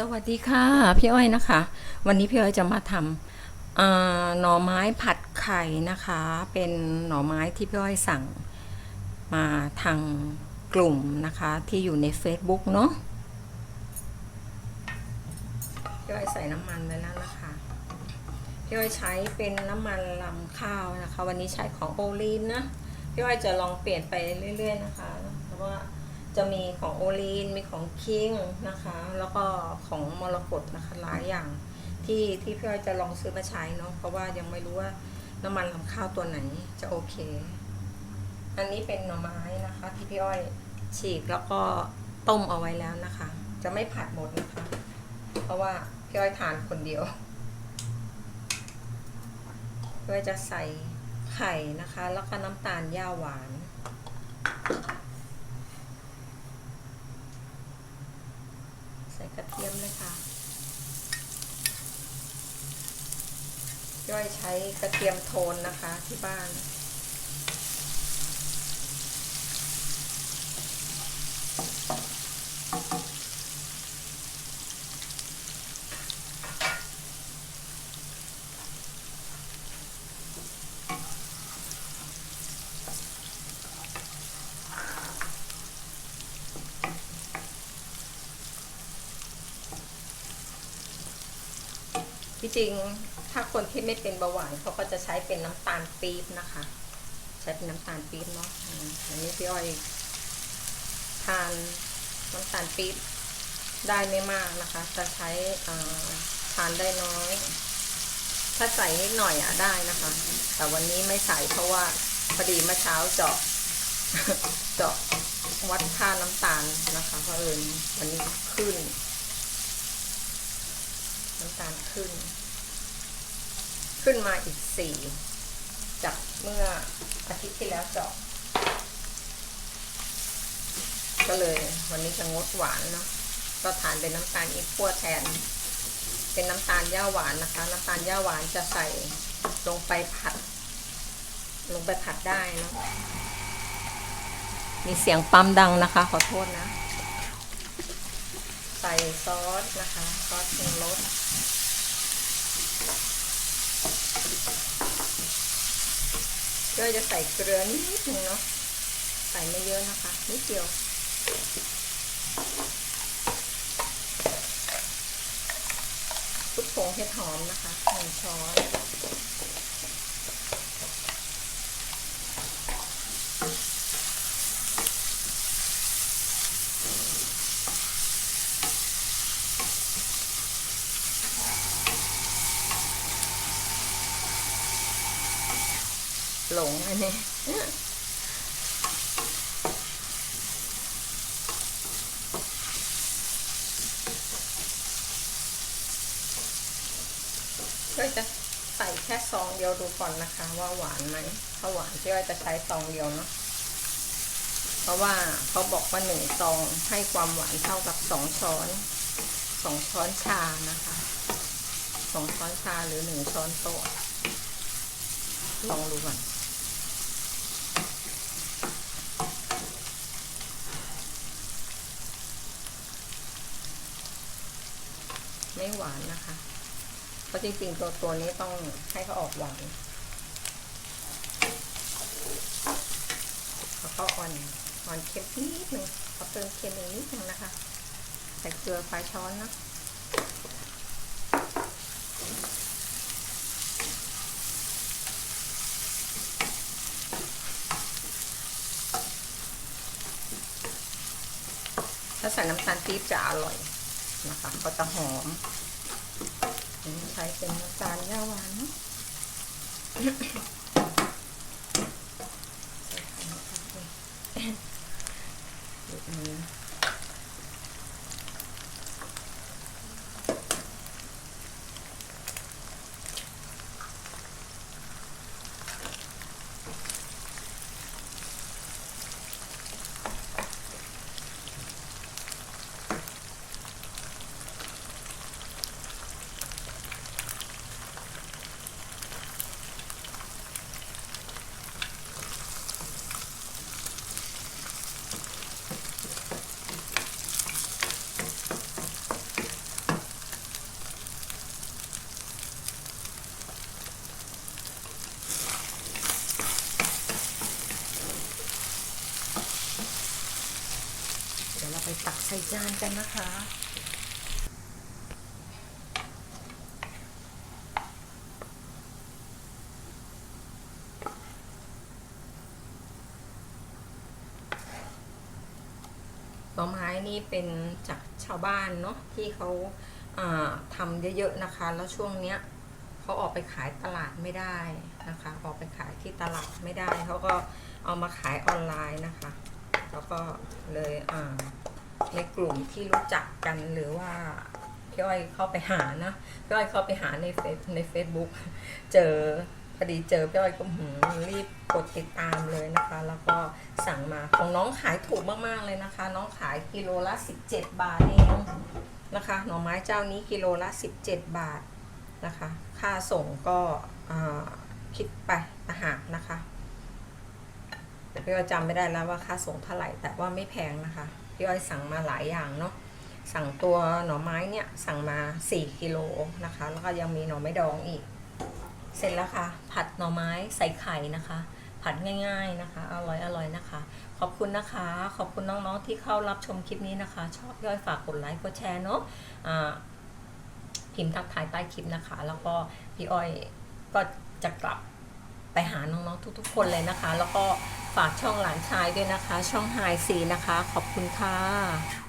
สวัสดีค่ะ พี่อ้อยนะคะ วันนี้พี่อ้อยจะมาทำหน่อไม้ผัดไข่นะคะ เป็นหน่อไม้ที่พี่อ้อยสั่งมาทางกลุ่มนะคะที่อยู่ใน Facebook เนาะพี่อ้อยใส่น้ำมันไว้แล้วนะคะพี่อ้อยใช้เป็นน้ำมันลำข้าวนะคะ วันนี้ใช้ของโอลีนนะพี่อ้อยจะลองเปลี่ยนไปเรื่อย ๆ นะคะเพราะว่า จะมีของโอลีนมีของคิงนะคะ แล้วก็ของมรกตนะคะหลายอย่างที่ที่พี่อ้อยจะลองซื้อมาใช้เนาะเพราะว่ายังไม่รู้ว่าน้ำมันลำข้าวตัวไหนจะโอเค อันนี้เป็นหน่อไม้นะคะ ที่พี่อ้อยฉีกแล้วก็ต้มเอาไว้แล้วนะคะ จะไม่ผัดหมดนะคะ เพราะว่าพี่อ้อยทานคนเดียวพี่อ้อยจะใส่ไข่นะคะ แล้วก็น้ำตาลย่าหวาน ใส่กระเทียมเลยค่ะ ย่อยใช้กระเทียมโทนนะคะที่บ้าน ที่จริงถ้าคนที่ไม่เป็นเบาหวานเขาก็จะใช้เป็นน้ำตาลปี๊บนะคะ ใช้เป็นน้ำตาลปี๊บเนาะอันนี้พี่อ้อยทานน้ำตาลปี๊บได้ไม่มากนะคะ จะใช้ทานได้น้อย ถ้าใส่นิดหน่อยอะได้นะคะ แต่วันนี้ไม่ใส่เพราะว่าพอดีเมื่อเช้าเจาะเจาะวัดค่าน้ำตาลนะคะเพราะเอิญวันนี้ขึ้น น้ำตาลขึ้น ขึ้นมาอีกสี่จากเมื่ออาทิตย์ที่แล้วเจาะก็เลยวันนี้จะงดหวานเนาะก็ทานเป็นน้ำตาลอีกขั้วแทน เป็นน้ำตาลย่าหวานนะคะ น้ำตาลย่าหวานจะใส่ลงไปผัด ลงไปผัดได้เนาะมีเสียงปั๊มดังนะคะ ขอโทษนะ ซอสนะคะ ซอสปรุงรสก็จะใส่เกลือนิดนึงเนาะ ใส่ไม่เยอะนะคะ นิดเดียวซุปผงเห็ดหอมนะคะหนึ่งช้อน หลงอันนี้ก็จะใส่แค่ซองเดียวดูก่อนนะคะ ว่าหวานไหมถ้าหวานพี่อ้อยจะใช้ซองเดียวเนาะเพราะว่าเขาบอกว่าหนึ่งซองให้ความหวานเท่ากับสองช้อนสองช้อนชานะคะสองช้อนชาหรือหนึ่งช้อนโต๊ะลองดูก่อน ไม่หวานนะคะ เพราะจริงๆตัวตัวนี้ต้องให้เขาออกหวานแล้วก็อ่อนอ่อนเค็มนิดนึงเขาเติมเค็มอีกนิดนึงนะคะ ใส่เกลือปลายช้อนนะถ้าใส่น้ำตาลปี๊บจะอร่อย นะคะ ก็จะหอมใช้เป็นน้ำตาลย่าหวาน จานกันนะคะ หน่อไม้นี่เป็นจากชาวบ้านเนาะที่เขาาทำเยอะๆนะคะ แล้วช่วงเนี้ยเขาออกไปขายตลาดไม่ได้นะคะ ออกไปขายที่ตลาดไม่ได้เขาก็เอามาขายออนไลน์นะคะ แล้วก็เลยอ่า ในกลุ่มที่รู้จักกันหรือว่าพี่อ้อยเข้าไปหานะพี่อ้อยเข้าไปหาในเฟซใน Facebook เจอพอดีเจอพี่อ้อยก็หืมรีบกดติดตามเลยนะคะ แล้วก็สั่งมาของน้องขายถูกมากๆเลยนะคะ น้องขายกิโลละ 17 บาทเองนะคะหน่อไม้เจ้านี้กิโลละ 17 บาทนะคะ ค่าส่งก็คิดไปต่างหากนะคะพี่อ้อยจำไม่ได้แล้วว่าค่าส่งเท่าไหร่แต่ว่าไม่แพงนะคะ พี่อ้อยสั่งมาหลายอย่างเนาะสั่งตัวหน่อไม้เนี่ยสั่งมา 4กิโลนะคะ แล้วก็ยังมีหน่อไม้ดองอีก เสร็จแล้วค่ะ ผัดหน่อไม้ใส่ไข่นะคะ ผัดง่ายๆนะคะ อร่อยอร่อยนะคะ ขอบคุณนะคะ ขอบคุณน้องๆที่เข้ารับชมคลิปนี้นะคะ ชอบย่อยฝากกดไลค์กดแชร์เนาะอ่าพิมพ์ทักทายใต้คลิปนะคะ แล้วก็พี่อ้อยก็จะกลับไปหาน้องๆทุก ๆ คนเลยนะคะ แล้วก็ ฝากช่องหลานชายด้วยนะคะ ช่องไฮซีนะคะ ขอบคุณค่ะ